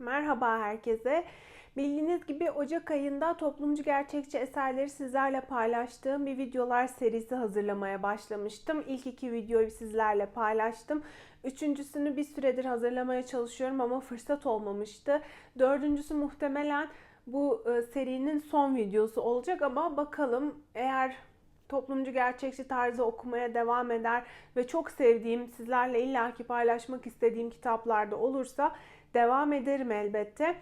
Merhaba herkese. Bildiğiniz gibi Ocak ayında toplumcu gerçekçi eserleri sizlerle paylaştığım bir videolar serisi hazırlamaya başlamıştım. İlk iki videoyu sizlerle paylaştım. Üçüncüsünü bir süredir hazırlamaya çalışıyorum ama fırsat olmamıştı. Dördüncüsü muhtemelen bu e, serinin son videosu olacak ama bakalım eğer toplumcu gerçekçi tarzı okumaya devam eder ve çok sevdiğim, sizlerle illaki paylaşmak istediğim kitaplarda olursa devam ederim elbette.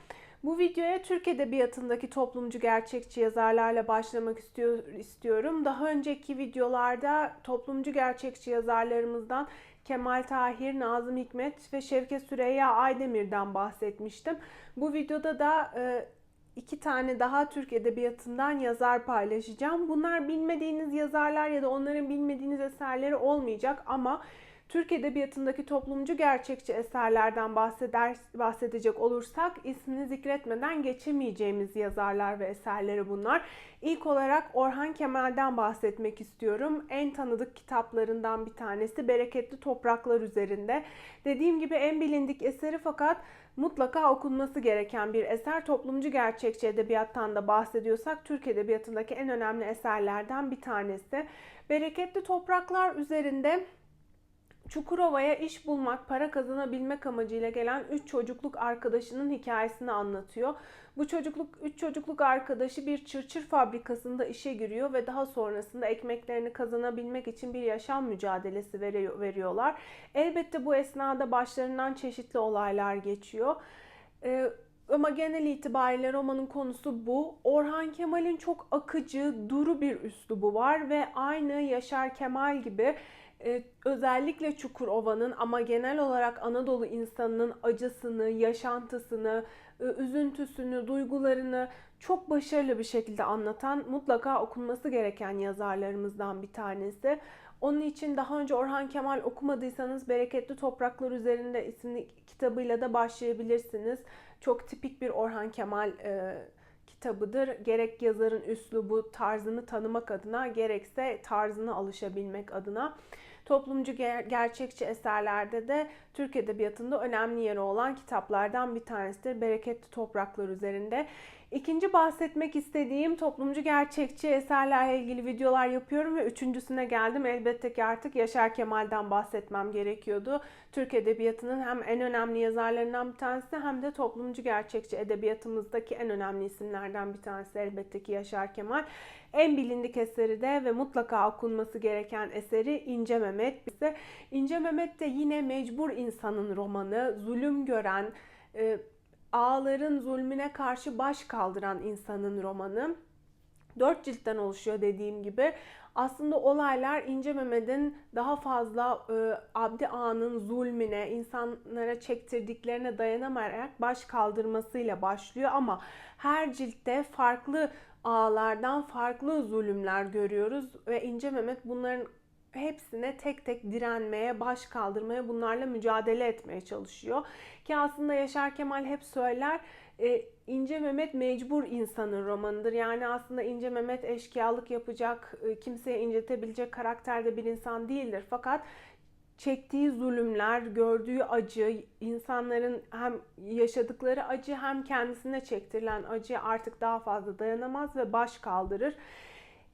Bu videoya Türk Edebiyatı'ndaki toplumcu gerçekçi yazarlarla başlamak istiyor, istiyorum. Daha önceki videolarda toplumcu gerçekçi yazarlarımızdan Kemal Tahir, Nazım Hikmet ve Şevket Süreyya Aydemir'den bahsetmiştim. Bu videoda da e, iki tane daha Türk Edebiyatı'ndan yazar paylaşacağım. Bunlar bilmediğiniz yazarlar ya da onların bilmediğiniz eserleri olmayacak ama Türk Edebiyatı'ndaki toplumcu gerçekçi eserlerden bahseder, bahsedecek olursak ismini zikretmeden geçemeyeceğimiz yazarlar ve eserleri bunlar. İlk olarak Orhan Kemal'den bahsetmek istiyorum. En tanıdık kitaplarından bir tanesi Bereketli Topraklar üzerinde. Dediğim gibi en bilindik eseri fakat mutlaka okunması gereken bir eser. Toplumcu gerçekçi edebiyattan da bahsediyorsak Türk Edebiyatı'ndaki en önemli eserlerden bir tanesi. Bereketli Topraklar üzerinde Çukurova'ya iş bulmak, para kazanabilmek amacıyla gelen 3 çocukluk arkadaşının hikayesini anlatıyor. Bu çocukluk 3 çocukluk arkadaşı bir çırçır fabrikasında işe giriyor ve daha sonrasında ekmeklerini kazanabilmek için bir yaşam mücadelesi veriyorlar. Elbette bu esnada başlarından çeşitli olaylar geçiyor. Ee, ama genel itibariyle romanın konusu bu. Orhan Kemal'in çok akıcı, duru bir üslubu var ve aynı Yaşar Kemal gibi e, özellikle Çukurova'nın ama genel olarak Anadolu insanının acısını, yaşantısını, e, üzüntüsünü, duygularını çok başarılı bir şekilde anlatan mutlaka okunması gereken yazarlarımızdan bir tanesi. Onun için daha önce Orhan Kemal okumadıysanız Bereketli Topraklar üzerinde isimli kitabıyla da başlayabilirsiniz. Çok tipik bir Orhan Kemal e, kitabıdır. Gerek yazarın üslubu, tarzını tanımak adına, gerekse tarzına alışabilmek adına. Toplumcu ger- gerçekçi eserlerde de Türk Edebiyatı'nda önemli yeri olan kitaplardan bir tanesidir. Bereketli Topraklar üzerinde. İkinci bahsetmek istediğim toplumcu gerçekçi eserlerle ilgili videolar yapıyorum ve üçüncüsüne geldim. Elbette ki artık Yaşar Kemal'den bahsetmem gerekiyordu. Türk Edebiyatı'nın hem en önemli yazarlarından bir tanesi hem de toplumcu gerçekçi edebiyatımızdaki en önemli isimlerden bir tanesi elbette ki Yaşar Kemal. En bilindik eseri de ve mutlaka okunması gereken eseri İnce Mehmet. İnce Mehmet de yine mecbur insanın romanı, zulüm gören, e, ağların zulmüne karşı baş kaldıran insanın romanı. Dört ciltten oluşuyor dediğim gibi. Aslında olaylar İnce Mehmet'in daha fazla e, Abdi Ağa'nın zulmüne, insanlara çektirdiklerine dayanamayarak baş kaldırmasıyla başlıyor ama her ciltte farklı ağlardan farklı zulümler görüyoruz ve İnce Mehmet bunların hepsine tek tek direnmeye, baş kaldırmaya, bunlarla mücadele etmeye çalışıyor. Ki aslında Yaşar Kemal hep söyler, e, İnce Mehmet mecbur insanın romanıdır. Yani aslında İnce Mehmet eşkıyalık yapacak, e, kimseye incetebilecek karakterde bir insan değildir. Fakat çektiği zulümler, gördüğü acı, insanların hem yaşadıkları acı hem kendisine çektirilen acı artık daha fazla dayanamaz ve baş kaldırır.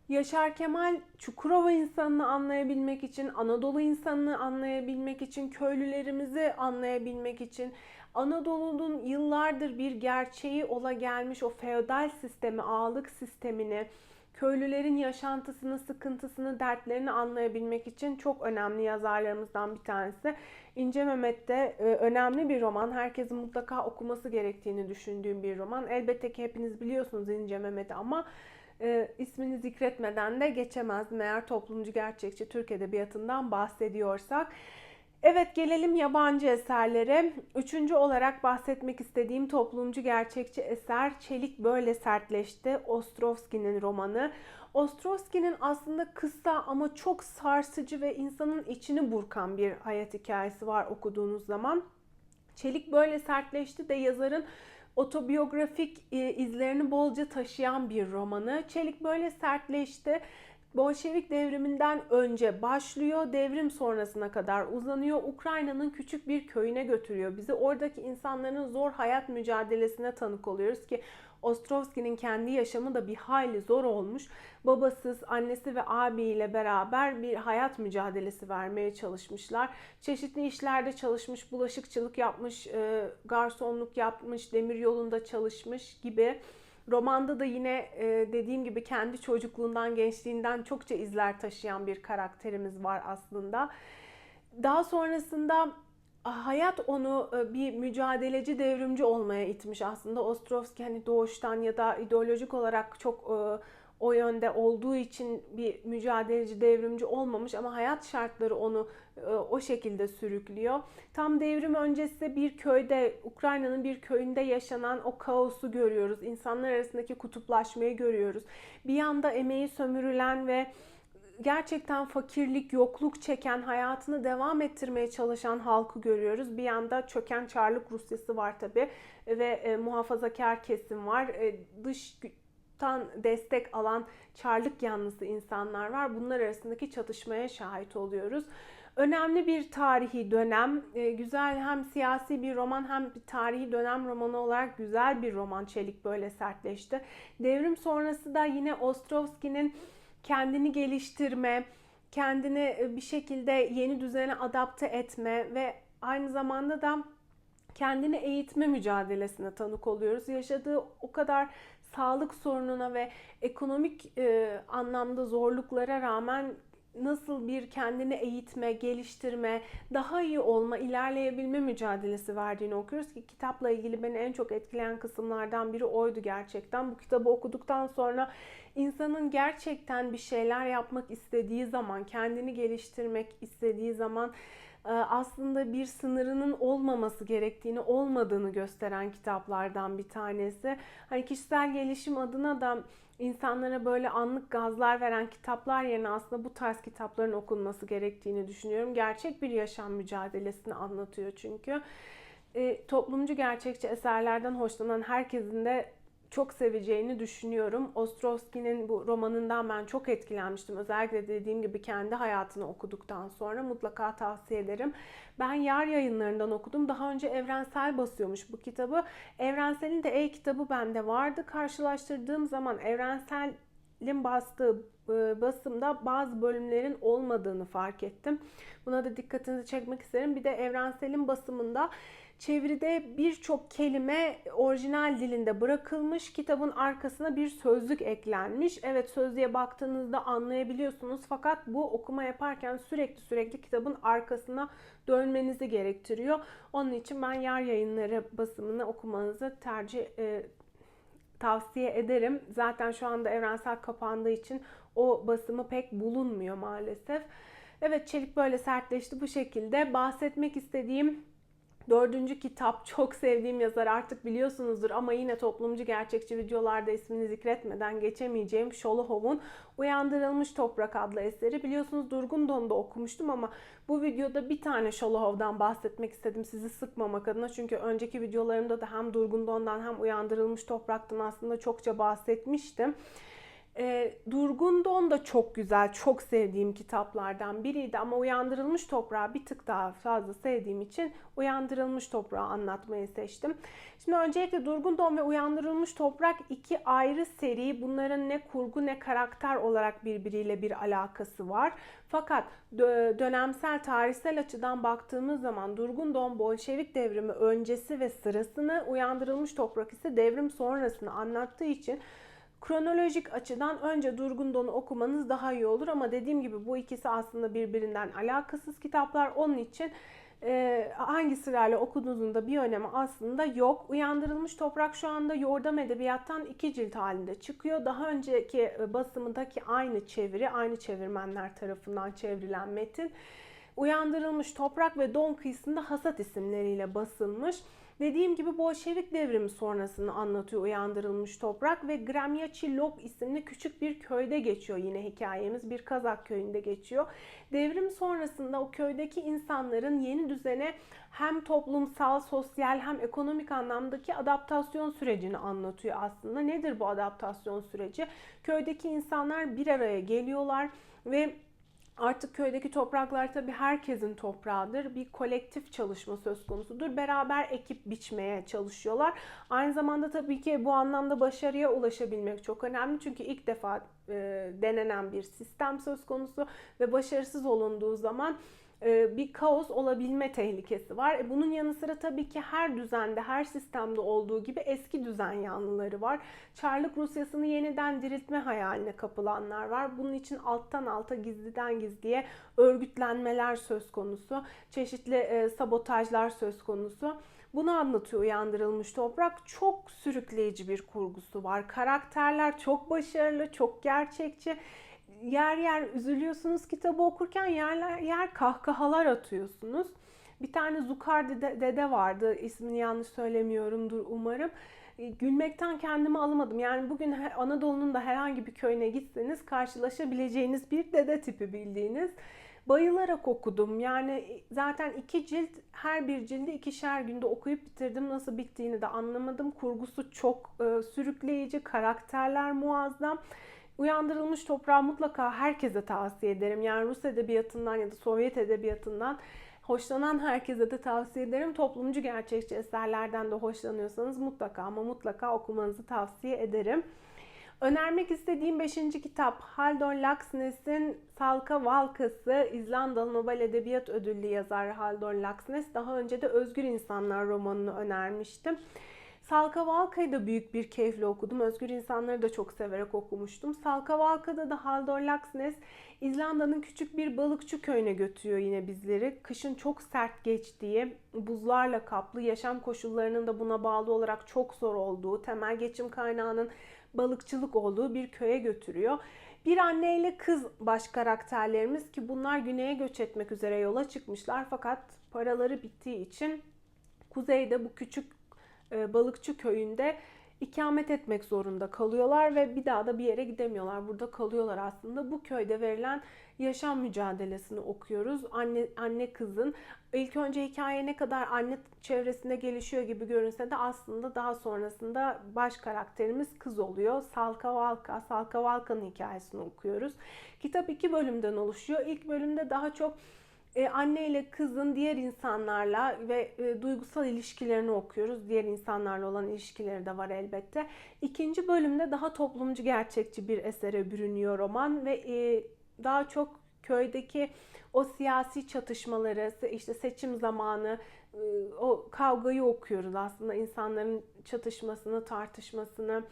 Yaşar Kemal Çukurova insanını anlayabilmek için, Anadolu insanını anlayabilmek için, köylülerimizi anlayabilmek için, Anadolu'nun yıllardır bir gerçeği ola gelmiş o feodal sistemi, ağalık sistemini, köylülerin yaşantısını, sıkıntısını, dertlerini anlayabilmek için çok önemli yazarlarımızdan bir tanesi. İnce Mehmet de e, önemli bir roman. Herkesin mutlaka okuması gerektiğini düşündüğüm bir roman. Elbette ki hepiniz biliyorsunuz İnce Mehmet'i ama e, ismini zikretmeden de geçemezdim eğer toplumcu gerçekçi Türk Edebiyatı'ndan bahsediyorsak. Evet gelelim yabancı eserlere. Üçüncü olarak bahsetmek istediğim toplumcu gerçekçi eser Çelik Böyle Sertleşti. Ostrovski'nin romanı. Ostrovski'nin aslında kısa ama çok sarsıcı ve insanın içini burkan bir hayat hikayesi var okuduğunuz zaman. Çelik Böyle Sertleşti de yazarın otobiyografik e, izlerini bolca taşıyan bir romanı. Çelik böyle sertleşti. Bolşevik devriminden önce başlıyor, devrim sonrasına kadar uzanıyor. Ukrayna'nın küçük bir köyüne götürüyor bizi. Oradaki insanların zor hayat mücadelesine tanık oluyoruz ki Ostrovski'nin kendi yaşamı da bir hayli zor olmuş. Babasız, annesi ve abiyle beraber bir hayat mücadelesi vermeye çalışmışlar. Çeşitli işlerde çalışmış, bulaşıkçılık yapmış, e, garsonluk yapmış, demir yolunda çalışmış gibi. Romanda da yine e, dediğim gibi kendi çocukluğundan, gençliğinden çokça izler taşıyan bir karakterimiz var aslında. Daha sonrasında hayat onu e, bir mücadeleci devrimci olmaya itmiş aslında. Ostrovski hani doğuştan ya da ideolojik olarak çok e, o yönde olduğu için bir mücadeleci devrimci olmamış ama hayat şartları onu e, o şekilde sürüklüyor. Tam devrim öncesi bir köyde, Ukrayna'nın bir köyünde yaşanan o kaosu görüyoruz. İnsanlar arasındaki kutuplaşmayı görüyoruz. Bir yanda emeği sömürülen ve gerçekten fakirlik, yokluk çeken, hayatını devam ettirmeye çalışan halkı görüyoruz. Bir yanda çöken Çarlık Rusyası var tabi ve e, muhafazakar kesim var. E, dıştan destek alan Çarlık yanlısı insanlar var. Bunlar arasındaki çatışmaya şahit oluyoruz. Önemli bir tarihi dönem, e, güzel hem siyasi bir roman hem bir tarihi dönem romanı olarak güzel bir roman Çelik böyle sertleşti. Devrim sonrası da yine Ostrovski'nin kendini geliştirme, kendini e, bir şekilde yeni düzene adapte etme ve aynı zamanda da kendini eğitme mücadelesine tanık oluyoruz. Yaşadığı o kadar sağlık sorununa ve ekonomik e, anlamda zorluklara rağmen nasıl bir kendini eğitme, geliştirme, daha iyi olma, ilerleyebilme mücadelesi verdiğini okuyoruz ki kitapla ilgili beni en çok etkileyen kısımlardan biri oydu gerçekten. Bu kitabı okuduktan sonra insanın gerçekten bir şeyler yapmak istediği zaman, kendini geliştirmek istediği zaman e, aslında bir sınırının olmaması gerektiğini, olmadığını gösteren kitaplardan bir tanesi. Hani kişisel gelişim adına da insanlara böyle anlık gazlar veren kitaplar yerine aslında bu tarz kitapların okunması gerektiğini düşünüyorum. Gerçek bir yaşam mücadelesini anlatıyor çünkü. E, toplumcu gerçekçi eserlerden hoşlanan herkesin de çok seveceğini düşünüyorum. Ostrovski'nin bu romanından ben çok etkilenmiştim. Özellikle dediğim gibi kendi hayatını okuduktan sonra mutlaka tavsiye ederim. Ben Yar yayınlarından okudum. Daha önce Evrensel basıyormuş bu kitabı. Evrensel'in de e-kitabı bende vardı. Karşılaştırdığım zaman Evrensel'in bastığı e, basımda bazı bölümlerin olmadığını fark ettim. Buna da dikkatinizi çekmek isterim. Bir de Evrensel'in basımında Çeviride birçok kelime orijinal dilinde bırakılmış. Kitabın arkasına bir sözlük eklenmiş. Evet sözlüğe baktığınızda anlayabiliyorsunuz. Fakat bu okuma yaparken sürekli sürekli kitabın arkasına dönmenizi gerektiriyor. Onun için ben yer yayınları basımını okumanızı tercih e, tavsiye ederim. Zaten şu anda evrensel kapandığı için o basımı pek bulunmuyor maalesef. Evet çelik böyle sertleşti bu şekilde. Bahsetmek istediğim Dördüncü kitap çok sevdiğim yazar artık biliyorsunuzdur ama yine toplumcu gerçekçi videolarda ismini zikretmeden geçemeyeceğim Şolohov'un Uyandırılmış Toprak adlı eseri. Biliyorsunuz Durgun Don'da okumuştum ama bu videoda bir tane Şolohov'dan bahsetmek istedim sizi sıkmamak adına. Çünkü önceki videolarımda da hem Durgun Don'dan hem Uyandırılmış Toprak'tan aslında çokça bahsetmiştim. E, Durgun Don da çok güzel, çok sevdiğim kitaplardan biriydi ama Uyandırılmış Toprağı bir tık daha fazla sevdiğim için Uyandırılmış Toprağı anlatmayı seçtim. Şimdi öncelikle Durgun Don ve Uyandırılmış Toprak iki ayrı seri. Bunların ne kurgu ne karakter olarak birbiriyle bir alakası var. Fakat dönemsel, tarihsel açıdan baktığımız zaman Durgun Don Bolşevik devrimi öncesi ve sırasını, Uyandırılmış Toprak ise devrim sonrasını anlattığı için Kronolojik açıdan önce Durgun Don'u okumanız daha iyi olur ama dediğim gibi bu ikisi aslında birbirinden alakasız kitaplar. Onun için e, hangi sırayla okuduğunuzun da bir önemi aslında yok. Uyandırılmış Toprak şu anda Yordam Edebiyat'tan iki cilt halinde çıkıyor. Daha önceki e, basımındaki aynı çeviri, aynı çevirmenler tarafından çevrilen metin. Uyandırılmış Toprak ve Don kıyısında Hasat isimleriyle basılmış. Dediğim gibi Bolşevik devrimi sonrasını anlatıyor Uyandırılmış Toprak ve Gremyachi Lok isimli küçük bir köyde geçiyor yine hikayemiz. Bir Kazak köyünde geçiyor. Devrim sonrasında o köydeki insanların yeni düzene hem toplumsal, sosyal hem ekonomik anlamdaki adaptasyon sürecini anlatıyor aslında. Nedir bu adaptasyon süreci? Köydeki insanlar bir araya geliyorlar ve Artık köydeki topraklar tabii herkesin toprağıdır. Bir kolektif çalışma söz konusudur. Beraber ekip biçmeye çalışıyorlar. Aynı zamanda tabii ki bu anlamda başarıya ulaşabilmek çok önemli. Çünkü ilk defa e, denenen bir sistem söz konusu ve başarısız olunduğu zaman bir kaos olabilme tehlikesi var. E, bunun yanı sıra tabii ki her düzende, her sistemde olduğu gibi eski düzen yanlıları var. Çarlık Rusyası'nı yeniden diriltme hayaline kapılanlar var. Bunun için alttan alta, gizliden gizliye örgütlenmeler söz konusu. Çeşitli e, sabotajlar söz konusu. Bunu anlatıyor Uyandırılmış Toprak. Çok sürükleyici bir kurgusu var. Karakterler çok başarılı, çok gerçekçi yer yer üzülüyorsunuz kitabı okurken yer yer kahkahalar atıyorsunuz. Bir tane Zukar dede vardı. ismini yanlış söylemiyorumdur umarım. E, gülmekten kendimi alamadım. Yani bugün Anadolu'nun da herhangi bir köyüne gitseniz karşılaşabileceğiniz bir dede tipi bildiğiniz. Bayılarak okudum. Yani zaten iki cilt, her bir cildi ikişer günde okuyup bitirdim. Nasıl bittiğini de anlamadım. Kurgusu çok e, sürükleyici, karakterler muazzam. Uyandırılmış Toprağı mutlaka herkese tavsiye ederim. Yani Rus edebiyatından ya da Sovyet edebiyatından hoşlanan herkese de tavsiye ederim. Toplumcu gerçekçi eserlerden de hoşlanıyorsanız mutlaka ama mutlaka okumanızı tavsiye ederim. Önermek istediğim 5. kitap Haldor Laxness'in Salka Valkası İzlandalı Nobel Edebiyat Ödüllü yazar Haldor Laxness. Daha önce de Özgür İnsanlar romanını önermiştim. Salka Valka'yı da büyük bir keyifle okudum. Özgür İnsanları da çok severek okumuştum. Salka Valka'da da Haldor Laxness İzlanda'nın küçük bir balıkçı köyüne götürüyor yine bizleri. Kışın çok sert geçtiği, buzlarla kaplı, yaşam koşullarının da buna bağlı olarak çok zor olduğu, temel geçim kaynağının balıkçılık olduğu bir köye götürüyor. Bir anne ile kız baş karakterlerimiz ki bunlar güneye göç etmek üzere yola çıkmışlar fakat paraları bittiği için kuzeyde bu küçük balıkçı köyünde ikamet etmek zorunda kalıyorlar ve bir daha da bir yere gidemiyorlar. Burada kalıyorlar aslında. Bu köyde verilen yaşam mücadelesini okuyoruz. Anne anne kızın ilk önce hikaye ne kadar anne çevresinde gelişiyor gibi görünse de aslında daha sonrasında baş karakterimiz kız oluyor. Salka Valka, Salka Valka'nın hikayesini okuyoruz. Kitap iki bölümden oluşuyor. İlk bölümde daha çok e, anne ile kızın diğer insanlarla ve e, duygusal ilişkilerini okuyoruz. Diğer insanlarla olan ilişkileri de var elbette. İkinci bölümde daha toplumcu gerçekçi bir esere bürünüyor roman ve e, daha çok köydeki o siyasi çatışmaları, işte seçim zamanı, e, o kavgayı okuyoruz aslında insanların çatışmasını, tartışmasını,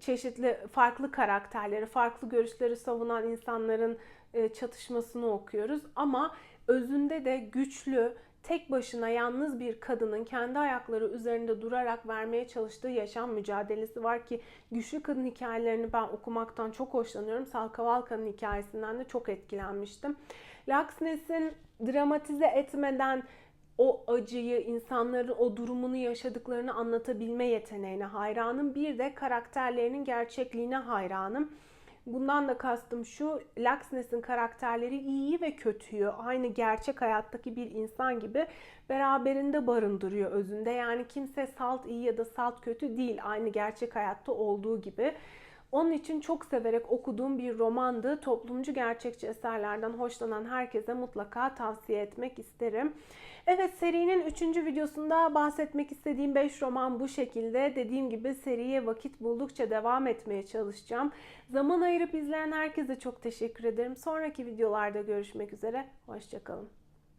çeşitli farklı karakterleri, farklı görüşleri savunan insanların e, çatışmasını okuyoruz. Ama özünde de güçlü, tek başına yalnız bir kadının kendi ayakları üzerinde durarak vermeye çalıştığı yaşam mücadelesi var ki güçlü kadın hikayelerini ben okumaktan çok hoşlanıyorum. Salkavalka'nın hikayesinden de çok etkilenmiştim. Laxness'in dramatize etmeden o acıyı, insanların o durumunu yaşadıklarını anlatabilme yeteneğine hayranım. Bir de karakterlerinin gerçekliğine hayranım. Bundan da kastım şu, Laxness'in karakterleri iyiyi ve kötüyü aynı gerçek hayattaki bir insan gibi beraberinde barındırıyor özünde. Yani kimse salt iyi ya da salt kötü değil aynı gerçek hayatta olduğu gibi. Onun için çok severek okuduğum bir romandı. Toplumcu gerçekçi eserlerden hoşlanan herkese mutlaka tavsiye etmek isterim. Evet serinin 3. videosunda bahsetmek istediğim 5 roman bu şekilde. Dediğim gibi seriye vakit buldukça devam etmeye çalışacağım. Zaman ayırıp izleyen herkese çok teşekkür ederim. Sonraki videolarda görüşmek üzere. Hoşçakalın.